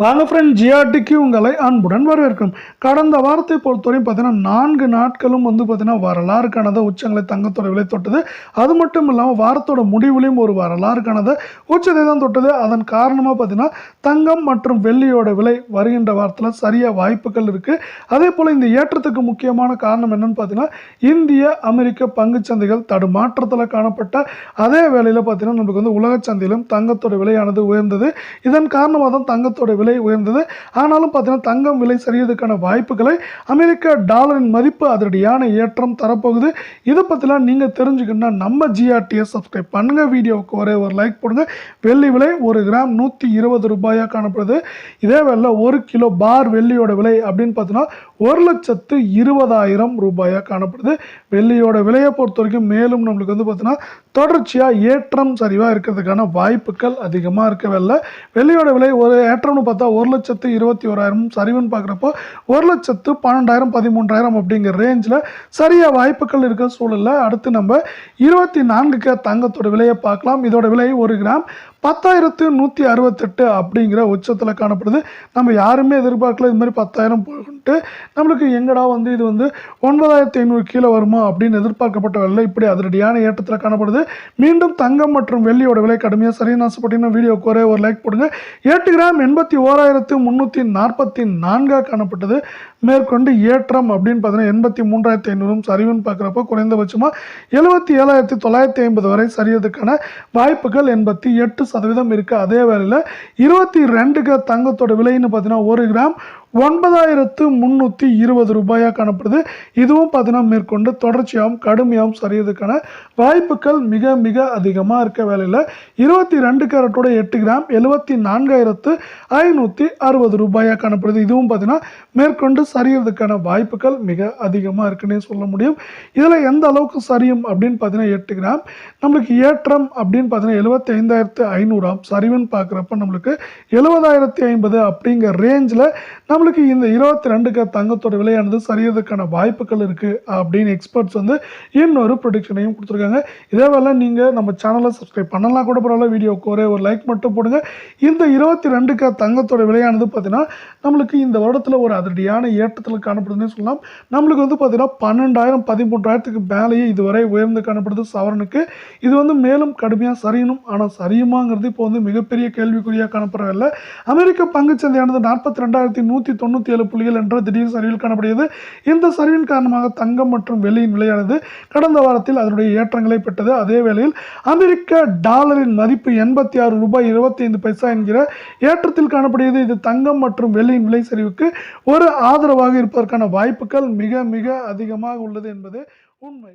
வாங்க ஃப்ரெண்ட் ஜிஆர்டிக்கு உங்களை அன்புடன் வரவேற்கும் கடந்த வாரத்தை பொறுத்தவரையும் பார்த்தீங்கன்னா நான்கு நாட்களும் வந்து பார்த்தீங்கன்னா வரலாறு காணாத உச்சங்களை தங்கத்தோட விலை தொட்டது. அது மட்டும் இல்லாமல் வாரத்தோட முடிவுலையும் ஒரு வரலாறு காணாத உச்சத்தை தான் தொட்டது. அதன் காரணமாக பார்த்தீங்கன்னா தங்கம் மற்றும் வெள்ளியோட விலை வருகின்ற வாரத்தில் சரியாக வாய்ப்புகள் இருக்குது அதே போல் இந்த ஏற்றத்துக்கு முக்கியமான காரணம் என்னென்னு பார்த்தீங்கன்னா இந்திய அமெரிக்க பங்குச்சந்தைகள் தடுமாற்றத்தில் காணப்பட்ட அதே வேளையில் பார்த்தீங்கன்னா நமக்கு வந்து உலக சந்தையிலும் தங்கத்தோட விலையானது உயர்ந்தது. இதன் காரணமாக தான் தங்கத்தோட விலை விலை உயர்ந்தது. ஆனாலும் பார்த்தீங்கன்னா தங்கம் விலை சரியதுக்கான வாய்ப்புகளை அமெரிக்க டாலரின் மதிப்பு அதனுடையான ஏற்றம் தரப்போகுது. இதை பற்றிலாம் நீங்கள் தெரிஞ்சுக்கணும்னா நம்ம ஜிஆர்டியை சப்ஸ்கிரைப் பண்ணுங்கள் வீடியோவுக்கு ஒரே ஒரு லைக் போடுங்க. வெள்ளி விலை ஒரு கிராம் நூற்றி இருபது ரூபாயாக காணப்படுது. இதே வேலை ஒரு கிலோ பார் வெள்ளியோட விலை அப்படின்னு பார்த்தீங்கன்னா ஒரு லட்சத்து இருபதாயிரம் ரூபாயாக காணப்படுது. வெள்ளியோட விலையை பொறுத்த வரைக்கும் மேலும் நம்மளுக்கு வந்து பார்த்தீங்கன்னா தொடர்ச்சியாக ஏற்றம் சரிவாக இருக்கிறதுக்கான வாய்ப்புகள் அதிகமாக இருக்கவே இல்லை. வெள்ளியோட விலை ஒரு ஏற்றம்னு பார்த்தா ஒரு லட்சத்து இருபத்தி ஓராயிரம் சரிவுன்னு பார்க்குறப்போ ஒரு லட்சத்து பன்னெண்டாயிரம் பதிமூன்றாயிரம் அப்படிங்கிற ரேஞ்சில் சரியாக வாய்ப்புகள் இருக்கிற சூழலில் அடுத்து நம்ம இருபத்தி நான்குக்கு தங்கத்தோட விலையை பார்க்கலாம். இதோட விலை ஒரு கிராம் பத்தாயிரத்து நூற்றி அறுபத்தெட்டு அப்படிங்கிற உச்சத்தில் காணப்படுது. நம்ம யாருமே எதிர்பார்க்கல இது மாதிரி பத்தாயிரம் போட்டு நம்மளுக்கு எங்கடா வந்து இது வந்து ஒன்பதாயிரத்து ஐநூறு கீழே வருமா அப்படின்னு எதிர்பார்க்கப்பட்ட விலை இப்படி அதிரடியான ஏற்றத்தில் காணப்படுது. மீண்டும் தங்கம் மற்றும் வெள்ளியோட விலை கடுமையாக சரியான ஆசைப்பட்டீங்கன்னா வீடியோக்கு ஒரே ஒரு லைக் போடுங்க. எட்டு கிராம் எண்பத்தி ஓராயிரத்து முந்நூற்றி நாற்பத்தி நான்காக காணப்பட்டது. மேற்கொண்டு ஏற்றம் அப்படின்னு பார்த்தீங்கன்னா எண்பத்தி மூன்றாயிரத்தி ஐநூறும் சரிவுன்னு பார்க்குறப்ப குறைந்தபட்சமாக எழுபத்தி ஏழாயிரத்தி தொள்ளாயிரத்தி ஐம்பது வரை சரியதுக்கான வாய்ப்புகள் எண்பத்தி எட்டு சதவீதம் இருக்குது அதே வேளையில் இருபத்தி ரெண்டுக்கு தங்கத்தோட விலைன்னு பார்த்தீங்கன்னா ஒரு கிராம் ஒன்பதாயிரத்து முந்நூற்றி இருபது ரூபாயாக காணப்படுது. இதுவும் பார்த்தீங்கன்னா மேற்கொண்டு தொடர்ச்சியாகவும் கடுமையாகவும் சரியதுக்கான வாய்ப்புகள் மிக மிக அதிகமாக இருக்க வேலையில் இருபத்தி ரெண்டு கேரட்டோட எட்டு கிராம் எழுபத்தி நான்காயிரத்து ஐநூற்றி அறுபது ரூபாயாக காணப்படுது. இதுவும் பார்த்தீங்கன்னா மேற்கொண்டு சரியறதுக்கான வாய்ப்புகள் மிக அதிகமாக இருக்குன்னே சொல்ல முடியும். இதில் எந்த அளவுக்கு சரியும் அப்படின்னு பார்த்தீங்கன்னா எட்டு கிராம். நம்மளுக்கு ஏற்றம் அப்படின்னு பார்த்தீங்கன்னா எழுபத்தி ஐந்தாயிரத்து ஐநூறாம் சரிவுன்னு பார்க்குறப்ப நம்மளுக்கு எழுபதாயிரத்தி ஐம்பது அப்படிங்கிற ரேஞ்சில் நம்மளுக்கு இந்த இருபத்தி ரெண்டுக்கு தங்கத்தோட விலையானது சரியறதுக்கான வாய்ப்புகள் இருக்குது அப்படின்னு எக்ஸ்பர்ட்ஸ் வந்து இன்னொரு ப்ரொடிக்ஷனையும் கொடுத்துருக்காங்க. இதே வேலை நீங்கள் நம்ம சேனலை சப்ஸ்கிரைப் பண்ணலாம் கூட பரவாயில்ல வீடியோக்கு ஒரே ஒரு லைக் மட்டும் போடுங்க. இந்த இருபத்தி ரெண்டுக்கு தங்கத்தோட விலையானது பார்த்தீங்கன்னா நம்மளுக்கு இந்த வருடத்தில் ஒரு அதிரடியான ஏற்றத்தில் காணப்படுதுன்னே சொல்லலாம். நம்மளுக்கு வந்து பார்த்தீங்கன்னா பன்னெண்டாயிரம் பதிமூன்றாயிரத்துக்கு மேலேயே இதுவரை உயர்ந்து காணப்படுது சவரனுக்கு. இது வந்து மேலும் கடுமையாக சரியணும் ஆனால் சரியுமாங்கிறது இப்போ வந்து மிகப்பெரிய கேள்விக்குறியாக காணப்படவில்லை அமெரிக்க பங்குச்சந்தையானது நாற்பத்தி ரெண்டாயிரத்தி நூற்றி நூற்றி தொண்ணூற்றி ஏழு புள்ளிகள் என்ற திடீர் சரிவில் காணப்படுகிறது. இந்த சரிவின் காரணமாக தங்கம் மற்றும் வெள்ளியின் விலையானது கடந்த வாரத்தில் அதனுடைய ஏற்றங்களை பெற்றது. அதே வேளையில் அமெரிக்க டாலரின் மதிப்பு எண்பத்தி ஆறு ரூபாய் இருபத்தி ஐந்து பைசா என்கிற ஏற்றத்தில் காணப்படுகிறது. இது தங்கம் மற்றும் வெள்ளியின் விலை சரிவுக்கு ஒரு ஆதரவாக இருப்பதற்கான வாய்ப்புகள் மிக மிக அதிகமாக உள்ளது என்பது உண்மை.